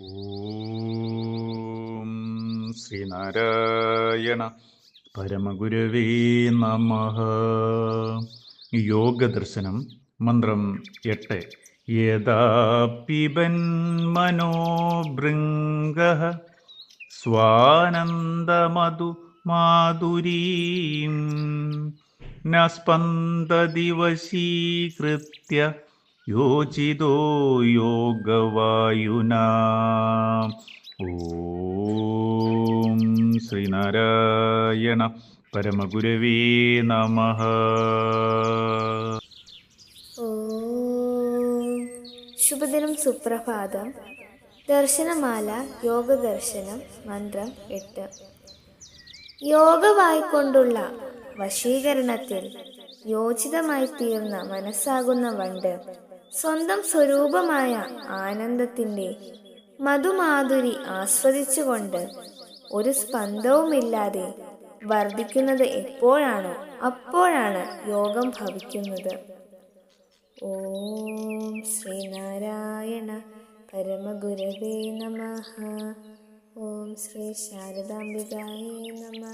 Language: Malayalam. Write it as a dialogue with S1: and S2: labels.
S1: ഓം ശ്രീനാരായണ പരമഗുരുവേ നമ. യോഗദർശനം മന്ത്രം എട്ട്. യഥാ മനോഭൃംഗ സ്വാനന്ദമധു മാധുരീം. ന സ്പന്ദതി യോജിതോ യോഗവായുന. ഓം ശ്രീനാരായണ പരമഗുരവേ നമ.
S2: ശുഭദിനം സുപ്രഭാതം. ദർശനമാല യോഗ ദർശനം മന്ത്രം എട്ട്. യോഗവായിക്കൊണ്ടുള്ള വശീകരണത്തിൽ യോജിതമായി തീർന്ന മനസ്സാകുന്ന വണ്ട് സ്വന്തം സ്വരൂപമായ ആനന്ദത്തിന്റെ മധുമാധുരി ആസ്വദിച്ചുകൊണ്ട് ഒരു സ്പന്ദവുമില്ലാതെ വർദ്ധിക്കുന്നത് എപ്പോഴാണോ? അപ്പോഴാണ് യോഗം ഭവിക്കുന്നത്. ഓം ശ്രീനാരായണ പരമഗുരവേ നമ. ഓം ശ്രീ ശാരദാംബികായേ നമ.